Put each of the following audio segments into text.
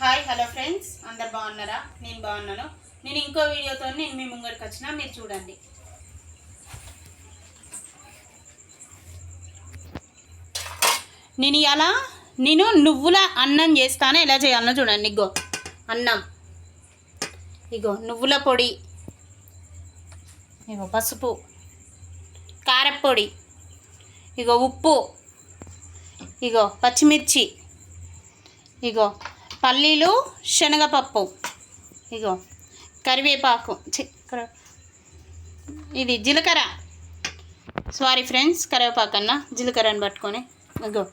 Hi hello friends. అందరు బాగున్నారా? నేను బాగున్నాను. నేను ఇంకో వీడియోతో నేను మీ ముంగడికి వచ్చిన మీరు చూడండి. నేను ఇలా నేను నువ్వుల అన్నం చేస్తాను ఎలా చేయాలనో చూడండి ఇగో. అన్నం. ఇగో నువ్వుల పొడి. ఇగో పసుపు. కారప్పొడి. ఇగో ఉప్పు. ఇగో పచ్చిమిర్చి. ఇగో పల్లీలు శనగపప్పు. ఇగో కరివేపాకు. ఇది జీలకర్ర. సారీ ఫ్రెండ్స్ కరివేపాకు అన్న. జీలకర్రని పట్టుకొని. ఇగో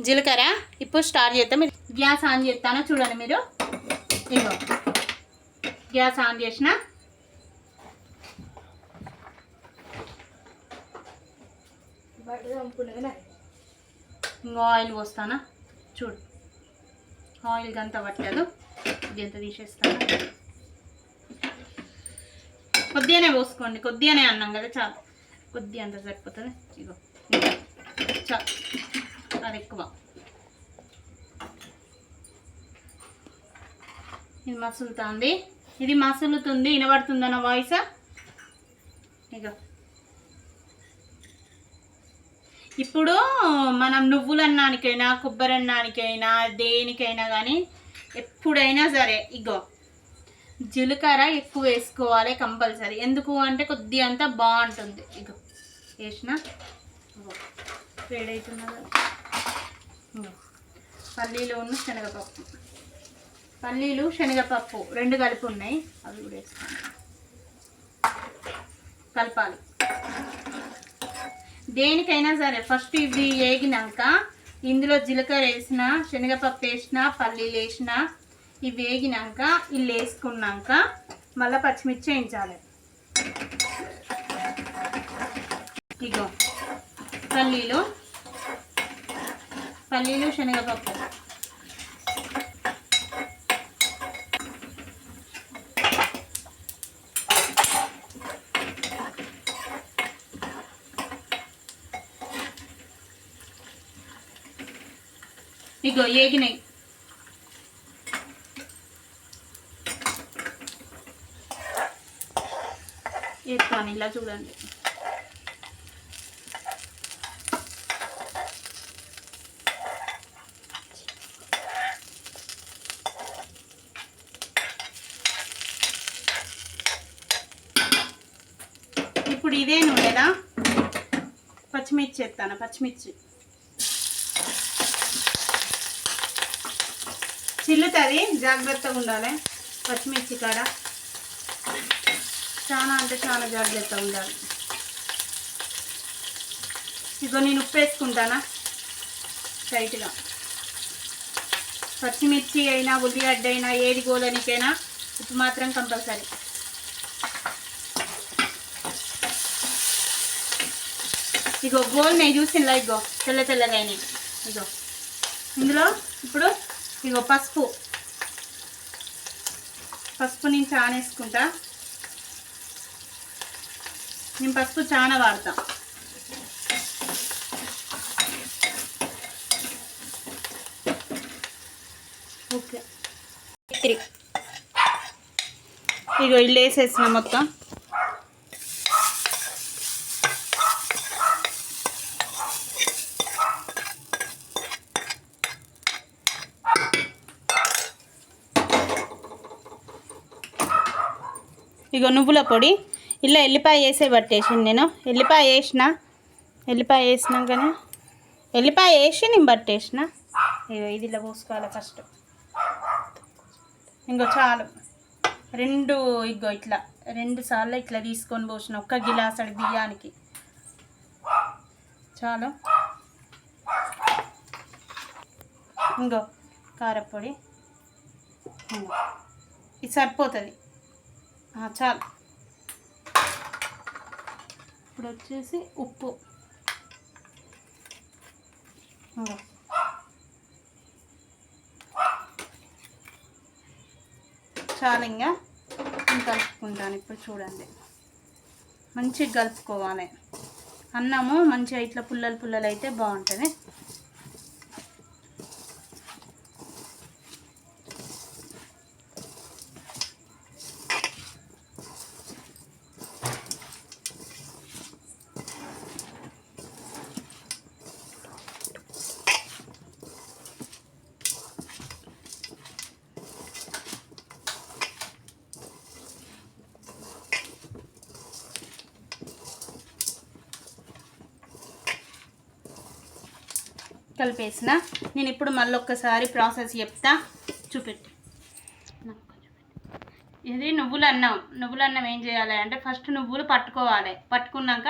జీలకర్ర. ఇప్పుడు స్టార్ట్ చేద్దాం. మీరు గ్యాస్ ఆన్ చేస్తానో చూడండి మీరు. ఇగో గ్యాస్ ఆన్ చేసిన. ఇంకో ఆయిల్ పోస్తానా? చూడు. ఆయిల్ గంత పట్టలేదు ఇది ఎంత తీసేస్తాను. కొద్దిగానే పోసుకోండి. కొద్దిగానే అన్నాం కదా చాలు. కొద్ది అంత సరిపోతుంది. ఇగో చాలు. అది ఎక్కువ. ఇది మసులుతుంది. ఇది మసులుతుంది. వినబడుతుందన్న వాయిస్? ఇగో. ఇప్పుడు మనం నువ్వులన్నానికైనా కొబ్బరి అన్నానికైనా దేనికైనా కానీ ఎప్పుడైనా సరే ఇగో జీలకర్ర ఎక్కువ వేసుకోవాలి కంపల్సరీ. ఎందుకు అంటే కొద్ది అంతా బాగుంటుంది. ఇగో వేసిన? ఇగో వేడవుతున్నది పల్లీలు ఉన్న శనగపప్పు. పల్లీలు శనగపప్పు రెండు కలిపి ఉన్నాయి. అవి కూడా వేస్తాను కలపాలి. దేనికైనా సరే ఫస్ట్ ఇవి వేగినాక ఇందులో జీలకర్ర వేసిన శనగపప్పు వేసిన పల్లీలు వేసిన ఇవి వేగినాక ఇల్లు వేసుకున్నాక మళ్ళీ పచ్చిమిర్చి వేయించాలి. ఇగో పల్లీలు పల్లీలు శనగపప్పు. ఇగో ఏగినాయి. వేస్తాను ఇలా చూడండి. ఇప్పుడు ఇదే నూనెదా పచ్చిమిర్చి ఎత్తాను? పచ్చిమిర్చి. చిల్లుతుంది జాగ్రత్తగా ఉండాలి. పచ్చిమిర్చి కాడ. చాలా అంటే చాలా జాగ్రత్తగా ఉండాలి. ఇదిగో నేను ఉప్పు వేసుకుంటానా? టైట్గా. పచ్చిమిర్చి అయినా ఉల్లిగడ్డ అయినా ఏది గోలనికైనా ఉప్పు మాత్రం కంపల్సరీ. ఇగో గోల్ నేను చూసిన ఇగో తెల్ల తెల్లగా అయినాయి ఇగో. ఇందులో ఇప్పుడు ఇగో పసుపు. పసుపు నేను చాలా వేసుకుంటా నేను పసుపు చాలా వాడతా. ఓకే. త్రీ. ఇగో ఇల్లు వేసేసిన మొత్తం. ఇగో నువ్వుల పొడి. ఇలా ఎల్లిపాయ వేసే పట్టేసింది నేను. ఎల్లిపాయ వేసిన? ఎల్లిపాయ వేసినాకనే? ఎల్లిపాయ వేసి నేను పట్టేసిన. ఇగో ఇది ఇలా పోసుకోవాలి ఫస్ట్ ఇంకో చాలు. రెండు ఇగో ఇట్లా రెండు సార్లు ఇట్లా తీసుకొని పోసిన ఒక్క గిలాసడి బియ్యానికి. చాలు. ఇంకో కారపొడి. ఇది సరిపోతుంది. చాలు. ఇప్పుడు వచ్చేసి ఉప్పు చాలు ఇంకా కలుపుకుంటాను ఇప్పుడు చూడండి. మంచిగా కలుపుకోవాలి. అన్నము మంచిగా ఇట్లా పుల్లలు పుల్లలు అయితే బాగుంటుంది. కలిపేసిన. నేను ఇప్పుడు మళ్ళీ ఒక్కసారి ప్రాసెస్ చెప్తా. చూపెట్టి. ఇది నువ్వులు అన్నం. నువ్వులు అన్నం ఏం చేయాలి అంటే ఫస్ట్ నువ్వులు పట్టుకోవాలి. పట్టుకున్నాక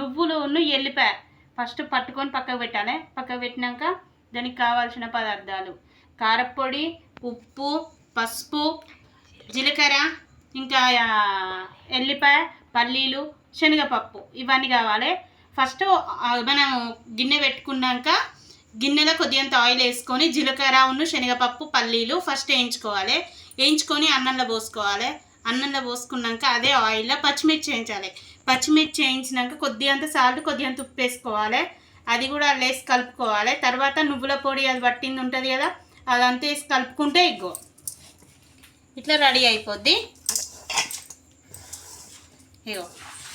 నువ్వులు ఎల్లిపాయ ఫస్ట్ పట్టుకొని పక్కకు పెట్టాలి. పక్కకు పెట్టినాక దానికి కావాల్సిన పదార్థాలు. కారప్పొడి ఉప్పు పసుపు జీలకర్ర ఇంకా ఎల్లిపాయ పల్లీలు శనగపప్పు ఇవన్నీ కావాలి. ఫస్ట్ మనం గిన్నె పెట్టుకున్నాక గిన్నెలో కొద్దిగంత ఆయిల్ వేసుకొని జీలకర్ర ఉన్న శనగపప్పు పల్లీలు ఫస్ట్ వేయించుకోవాలి. వేయించుకొని అన్నంలో పోసుకోవాలి. అన్నంలో పోసుకున్నాక అదే ఆయిల్లో పచ్చిమిర్చి వేయించాలి. పచ్చిమిర్చి వేయించినాక కొద్దిగంత సాల్ట్ కొద్దిగంత ఉప్పు వేసుకోవాలి. అది కూడా వేసి కలుపుకోవాలి. తర్వాత నువ్వుల పొడి అది పట్టింది ఉంటుంది కదా అదంతా వేసి కలుపుకుంటే ఎగ్గో ఇట్లా రెడీ అయిపోద్ది. ఇగో.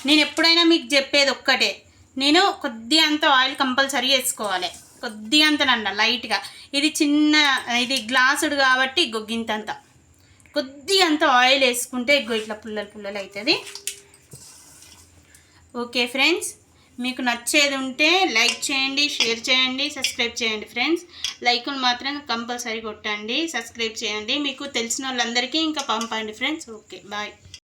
నేను ఎప్పుడైనా మీకు చెప్పేది ఒక్కటే. నేను కొద్ది అంత ఆయిల్ కంపల్సరీ వేసుకోవాలి. కొద్దిగా అంత లైట్గా. ఇది చిన్న ఇది గ్లాసుడు కాబట్టి గొగ్గింతంత కొద్దిగంత అంత ఆయిల్ వేసుకుంటే ఇగో ఇట్లా పుల్లలు పుల్లలు అవుతుంది ఓకే ఫ్రెండ్స్ మీకు నచ్చేది ఉంటే లైక్ చేయండి షేర్ చేయండి సబ్స్క్రైబ్ చేయండి ఫ్రెండ్స్. లైకులు మాత్రం కంపల్సరీ కొట్టండి సబ్స్క్రైబ్ చేయండి. మీకు తెలిసిన వాళ్ళందరికీ ఇంకా పంపండి ఫ్రెండ్స్. Okay bye.